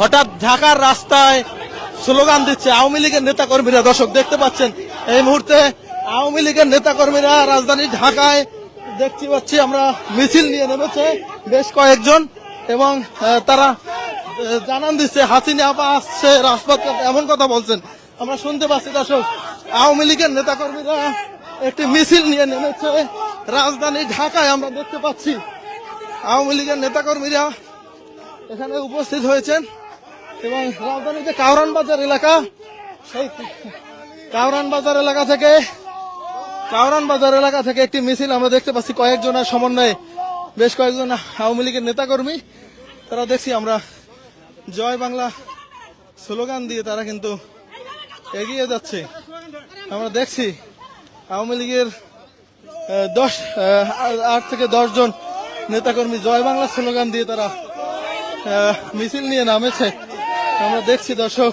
হঠাৎ ঢাকার রাস্তায় স্লোগান দিচ্ছে আওয়ামী লীগের নেতা কর্মীরা দর্শক, দেখতে পাচ্ছেন, এই মুহূর্তে আওয়ামী লীগের নেতা কর্মীরা রাজধানী ঢাকায় দেখতে পাচ্ছি আমরা, মিছিল নিয়ে নেমেছে বেশ কয়েকজন এবং তারা জানান দিচ্ছে, হাসিনা আপা আসছে রাজপথ এমন কথা বলছেন। আমরা শুনতে পাচ্ছি দর্শক, আওয়ামী লীগের নেতা কর্মীরা একটি মিছিল নিয়ে নেমেছে রাজধানী ঢাকায়। আমরা দেখতে পাচ্ছি আওয়ামী লীগের নেতাকর্মীরা এখানে উপস্থিত হয়েছেন। এবং রাজধানীর যে কাউরান বাজার এলাকা, সেই কাউরান বাজার এলাকা থেকে, কাউরান বাজার এলাকা থেকে একটি মিছিল আমরা দেখতে পাচ্ছি। কয়েকজনের সমন্বয়ে বেশ কয়েকজন আওয়ামী লীগের নেতাকর্মী, তারা দেখছি আমরা জয় বাংলা স্লোগান দিয়ে তারা কিন্তু এগিয়ে যাচ্ছে। আমরা দেখছি আওয়ামী লীগের দশ আট থেকে দশ জন নেতাকর্মী জয় বাংলা স্লোগান দিয়ে তারা মিছিল নিয়ে নামেছে। আমরা দেখছি দর্শক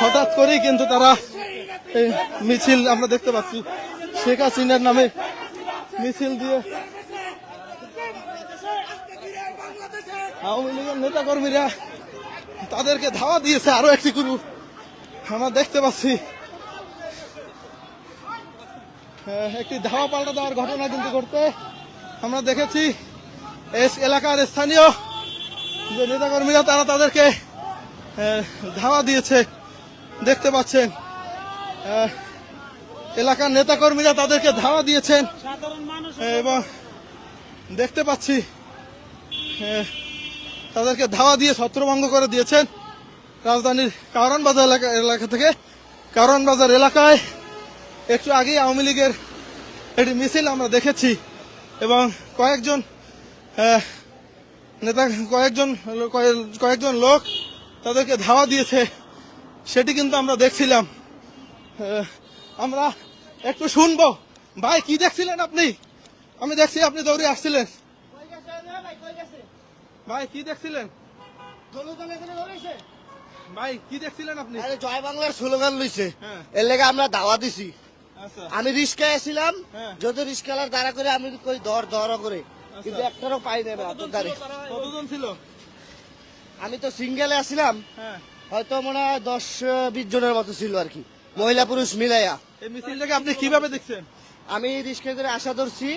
হঠাৎ করেই কিন্তু তারা মিছিল আমরা দেখতে পাচ্ছি। শেখ হাসিনার নামে মিছিল দিয়ে আওয়ামী লীগের নেতাকর্মীরা তাদেরকে ধাওয়া দিয়েছে আরও একটি গুরু। আমরা দেখতে পাচ্ছি একটি ধাওয়া পাল্টা দেওয়ার ঘটনা কিন্তু ঘটতে আমরা দেখেছি এই এলাকার স্থানীয় যে নেতাকর্মীরা তারা তাদেরকে ধাওয়া দিয়েছে দেখতে পাচ্ছেন। এলাকার নেতাকর্মীরা তাদেরকে ধাওয়া দিয়েছেন। এবং দেখতে পাচ্ছি তাদেরকে ধাওয়া দিয়ে ছত্রভঙ্গ করে দিয়েছেন রাজধানীর কারণ বাজার এলাকা এলাকা থেকে। কারণ বাজার এলাকায় একটু আগেই আওয়ামী লীগের একটি মিছিল আমরা দেখেছি এবং কয়েকজন আহ, নেতা কয়েকজন লো- কয়েকজন লোক তাদেরকে ধাওয়া দিয়েছে। সেটি কিন্তু আমরা দেখছিলাম। আমরা একটু শুনব। ভাই কি দেখছিলেন আপনি? আমি দেখছি আপনি দৌড়ে আসছিলেন। ভাই কি দেখছিলেন? ভাই কি দেখছিলেন আপনি? আরে জয় বাংলার স্লোগান লইছে। হ্যাঁ। এর লেগে আমরা দাওয়া দিছি। আচ্ছা। আমি রিস্কায় আসছিলাম হ্যাঁ। যদি রিস্কালার দাঁড়া করে আমি কই দর দর করে। কিন্তু একটারও পাই নেবে আপনার কতজন ছিল? আমি তো সিঙ্গেলে আসছিলাম হ্যাঁ। হয়তো মনে হয় দশ বিশ জনের মতো ছিল আর কি। মহিলা পুরুষ মিলাইয়া। এই মিছিলটাকে আপনি কীভাবে দেখছেন? আমি রিস্কায় করে আশা ধরছি।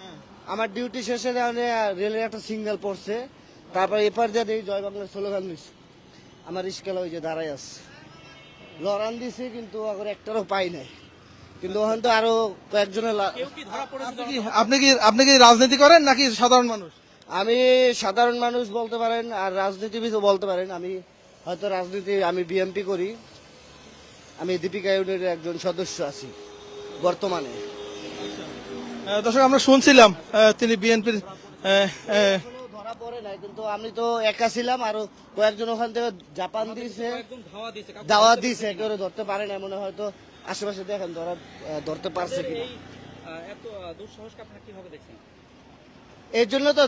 হ্যাঁ। আমার ডিউটি শেষে মানে রেলের একটা সিগন্যাল পড়ছে তারপর এপার দিয়ে দেখি জয় বাংলার স্লোগান লইছে আমার রিস্কালা ওই যে দাঁড়াই আছে। লড়ান দিছে কিন্তু আবার একটারও পাই নাই। কিন্তু ওখান তো আরও কয়েকজনের আপনি কি আপনি কি রাজনীতি করেন নাকি সাধারণ মানুষ? আমি সাধারণ মানুষ বলতে পারেন আর রাজনীতিবিদও বলতে পারেন। আমি হয়তো রাজনীতি আমি বিএমপি করি। আমি দীপিকা ইউনিটের একজন সদস্য আছি বর্তমানে। দর্শক আমরা শুনছিলাম তিনি বিএনপির কিন্তু আমি তো একা ছিলাম আরও কয়েকজন ওখান থেকে জাপান দিয়েছে দাওয়াত দিয়েছে একেবারে ধরতে পারে না মনে হয়তো আশেপাশে দেখেন ধরা ধরতে পারছে কিনা। এত দুঃসাহসকে আপনারা কীভাবে দেখছেন? এর জন্য তো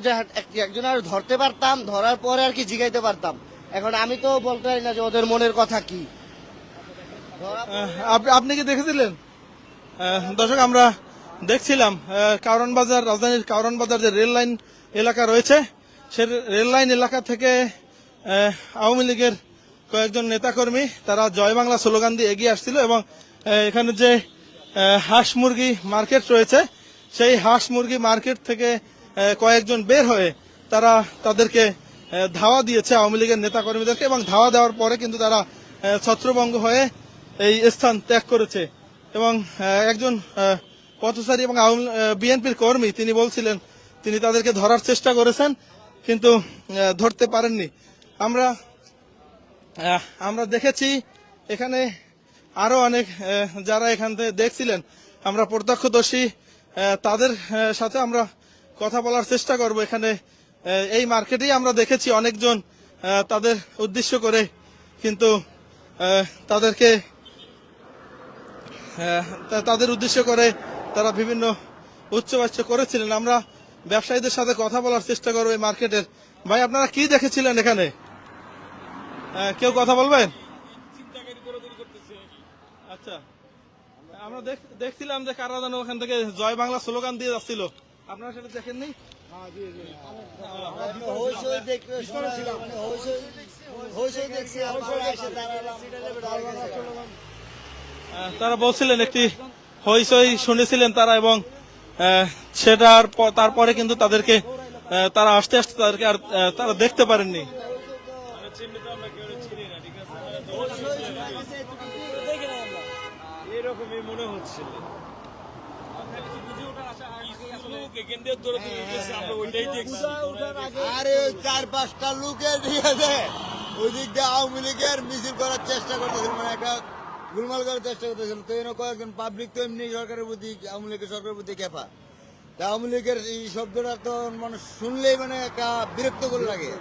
একজন আর ধরতে পারতাম ধরার পরে আর কি জিগাইতে পারতাম। এখন আমি তো বলতে পারি না যে ওদের মনের কথা কি। আপনি কি দেখেছিলেন? দর্শক আমরা দেখছিলাম কারণ বাজার রাজধানীর কারণ বাজার যে রেল লাইন এলাকা রয়েছে সে রেল লাইন এলাকা থেকে আওয়ামী লীগের কয়েকজন নেতাকর্মী, তারা জয় বাংলা স্লোগান দিয়ে এগিয়ে আসছিল এবং এখানে যে হাঁস মুরগি মার্কেট রয়েছে, সেই হাঁস মুরগি মার্কেট থেকে কয়েকজন বের হয়ে তারা তাদেরকে ধাওয়া দিয়েছে আওয়ামী লীগের নেতাকর্মীদেরকে এবং ধাওয়া দেওয়ার পরে কিন্তু তারা ছত্রভঙ্গ হয়ে এই স্থান ত্যাগ করেছে। এবং একজন পথচারী এবং বিএনপির কর্মী, তিনি বলছিলেন, তিনি তাদেরকে ধরার চেষ্টা করেছেন কিন্তু ধরতে পারেননি। আমরা আমরা দেখেছি, এখানে আরও অনেক যারা এখান থেকে দেখছিলেন, আমরা প্রত্যক্ষদর্শী তাদের সাথে আমরা কথা বলার চেষ্টা করব এখানে। এই মার্কেটেই আমরা দেখেছি অনেকজন তাদের উদ্দেশ্য করে, কিন্তু তাদেরকে তাদের উদ্দেশ্য করে তারা বিভিন্ন উচ্চবাচ্য করেছিলেন। আমরা ব্যবসায়ীদের সাথে কথা বলার চেষ্টা করব এই মার্কেটের। ভাই আপনারা কি দেখেছিলেন এখানে? আহ, কেউ কথা বলবেন? আচ্ছা। আমরা দেখ- দেখছিলাম যে কারা যেন ওখান থেকে জয় বাংলা স্লোগান দিয়ে যাচ্ছিল। আপনারা সেটা দেখেননি? আহ, তারা বলছিলেন একটি হইচই শুনেছিলেন তারা এবং আহ, সেটার তারপরে কিন্তু তাদেরকে তারা আসতে আসতে তাদেরকে আর তারা দেখতে পারেননি। এরকমই মনে আরে ওই চার পাঁচটা লোকে ঠিক আছে ওই দিক দিয়ে আওয়ামী লীগের মিছিল করার চেষ্টা করতেছিল মানে একটা গুলমাল করার চেষ্টা করতেছিল। তো এরকম কয়েকজন পাবলিক তো এমনি সরকারের প্রতি আওয়ামী লীগের সরকারের প্রতি তা আওয়ামী লীগের এই শব্দটা তো মানে শুনলেই মানে একটা বিরক্ত করে লাগে।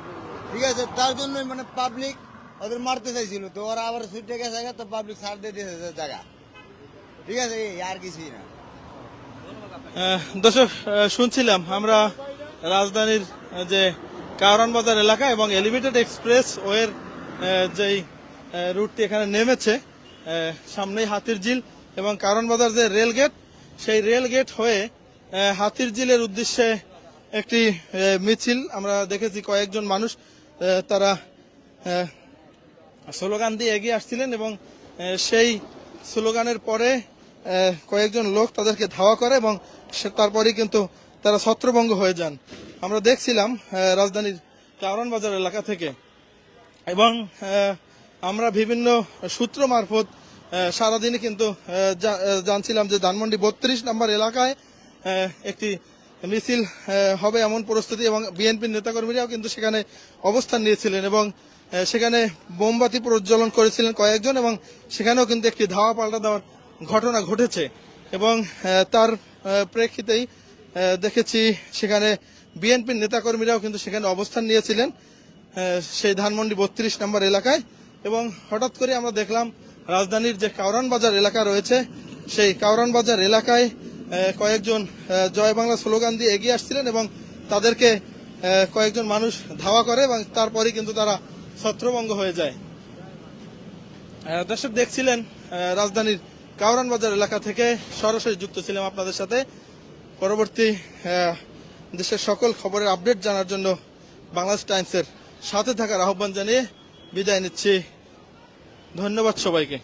ঠিক আছে, তার জন্যই মানে পাবলিক ওদের মারতে চাইছিল। তো ওরা আবার ছুটে গেছে তো পাবলিক ছাড় দিয়ে দিয়েছে জায়গা। ঠিক আছে আর কিছুই না। দর্শক শুনছিলাম আমরা রাজধানীর যে কারণ বাজার এলাকা এবং এলিভেটেড এক্সপ্রেস ওয়ের যেই রুটটি এখানে নেমেছে সামনেই হাতির ঝিল এবং কারণ বাজার যে রেল গেট সেই রেল গেট হয়ে হাতির ঝিলের উদ্দেশ্যে একটি মিছিল। আমরা দেখেছি কয়েকজন মানুষ তারা স্লোগান দিয়ে এগিয়ে আসছিলেন এবং সেই স্লোগানের পরে কয়েকজন লোক তাদেরকে ধাওয়া করে এবং তারপরেই কিন্তু তারা ছত্রভঙ্গ হয়ে যান। আমরা দেখছিলাম রাজধানীর কারণ বাজার এলাকা থেকে। এবং আমরা বিভিন্ন সূত্র মারফত আহ, সারাদিনই কিন্তু জানছিলাম যে ধানমন্ডি বত্রিশ নম্বর এলাকায় একটি মিছিল হবে এমন প্রস্তুতি এবং বিএনপির নেতাকর্মীরাও কিন্তু সেখানে অবস্থান নিয়েছিলেন এবং সেখানে মোমবাতি প্রজ্বলন করেছিলেন কয়েকজন এবং সেখানেও কিন্তু একটি ধাওয়া পাল্টা দেওয়ার ঘটনা ঘটেছে এবং তার প্রেক্ষিতেই দেখেছি সেখানে বিএনপির নেতাকর্মীরাও কিন্তু সেখানে অবস্থান নিয়েছিলেন সেই ধানমন্ডি বত্রিশ নম্বর এলাকায় এবং হঠাৎ করে আমরা দেখলাম রাজধানীর যে কাউরান বাজার এলাকা রয়েছে, সেই কাউরান বাজার এলাকায় কয়েকজন জয় বাংলা স্লোগান দিয়ে এগিয়ে আসছিলেন এবং তাদেরকে কয়েকজন মানুষ ধাওয়া করে এবং তারপরে কিন্তু তারা ছত্রভঙ্গ হয়ে যায়। দর্শক দেখছিলেন রাজধানীর কাউরান বাজার এলাকা থেকে সরাসরি যুক্ত ছিলাম আপনাদের সাথে। পরবর্তী দেশের সকল খবরের আপডেট জানার জন্য বাংলাদেশ টাইমসের সাথে থাকার আহ্বান জানিয়ে বিদায় নিচ্ছি। ধন্যবাদ সবাইকে।